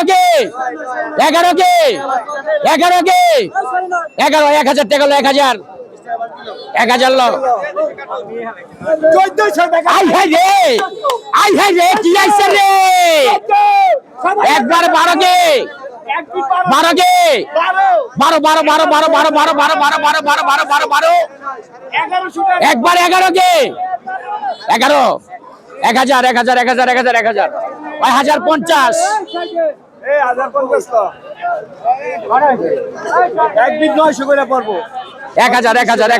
এগারো কে এগারো কে এগারো কে এগারো এক হাজার টাকা এক হাজার এক হাজার লো আই হাই আই হাই রে কি আইছে রে একবার বারো কে বারো কে বারো বারো বারো বারো বারো বারো বারো বারো বারো বারো বারো বারো বারো একবার এগারো কে এগারো এক হাজার এক হাজার এক হাজার এক হাজার এক হাজার হাজার পঞ্চাশ এক হাজার হাজার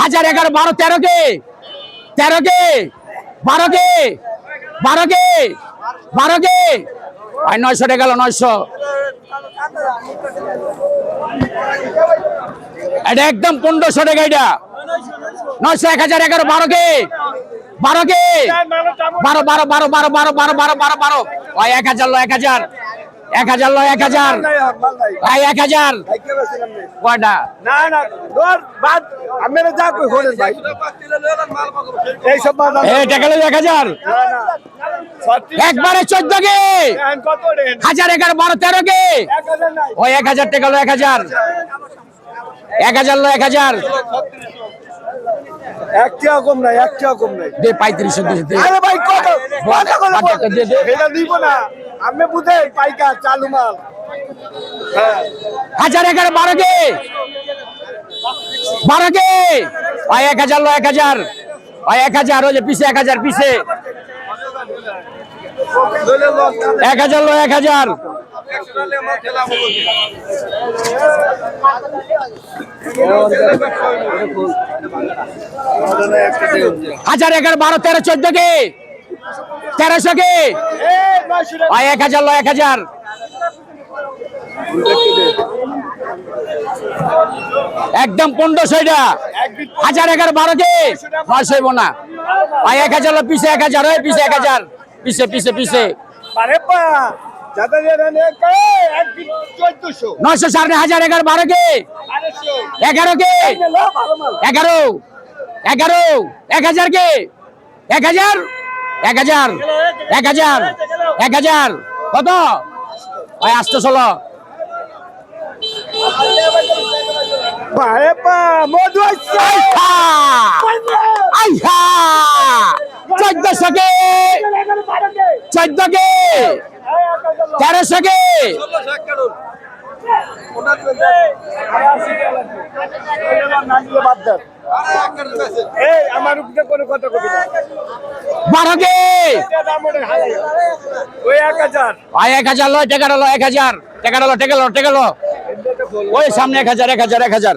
হাজার এগারো বারো তেরো কে? তেরো কে? বারো কে? বারো কে? বারো কে? আই নয়শো টাকা গেল নয়শো। এটা একদম পনেরোশো টাকা এটা। নয়শো এক হাজার এগারো বারো কে? বারো কে? বারো বারো বারো বারো বারো বারো বারো বারো বারো। ওই এক হাজার লো এক হাজার। এক হাজার লো এক হাজার। ভাই এক হাজার। কয়টা? না না বাদ আপনারা যা কই হলেন ভাই। এই সব বাদ এ টাকা লো এক হাজার। না না। একবারে চোদ্দ কে হাজার এগারো বারো তেরো কে ওই এক হাজার টাকা লো এক হাজার। এক হাজার লো এক হাজার। হাজার বারো বারো এক হাজার এক হাজার। এক হাজার ওই যে পিসে এক হাজার পিসে এক হাজার লো এক হাজার। হাজার এগারো, বারো, তেরো, চোদ্দ কে? তেরোশো কে? এক হাজার এক হাজার। একদম পনেরোশো এটা। হাজার এগারো, বারো কে? নয়শো না। এক হাজার লো পিছে এক হাজার, ওই পিছে এক হাজার। পিছে পিছে পিছে। নয়শো সাড়ে হাজার এগারো বারো কে? এগারো কে? এগারো। এগারো। এক হাজার কে? এক হাজার? এক হাজার। এক হাজার। এক হাজার। কত? ওই আসতো পা মধু আইহা! চোদ্দ সাকে। চোদ্দ কে? তেরো সাকে। বারো কে? এক হাজার। লয় টেকা ডলো এক হাজার। টেকা ডলো টেকা লো টেকা লো। ওই সামনে এক হাজার এক হাজার এক হাজার।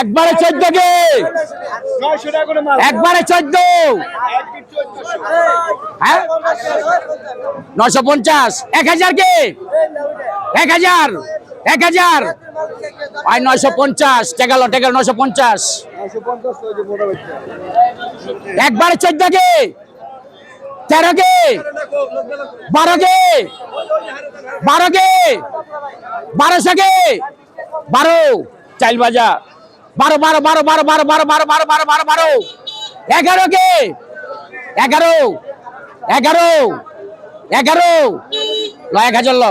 একবারে চোদ্দ কে একবারে চোদ্দ। হ্যাঁ? নশো পঞ্চাশ। এক হাজার কে? এক হাজার। এক হাজার। ওই নয়শো পঞ্চাশ। টেকালো টেকালো নশো পঞ্চাশ। নয়শো পঞ্চাশ একবারে চোদ্দ কে তেরো কে বারো কে বারো কে বারোশো কে বারো। চাইল বাজা বারো বারো বারো বারো বারো বারো বারো বারো বারো বারো বারো এগারো কে এগারো এগারো এগারো ল এক হাজার ল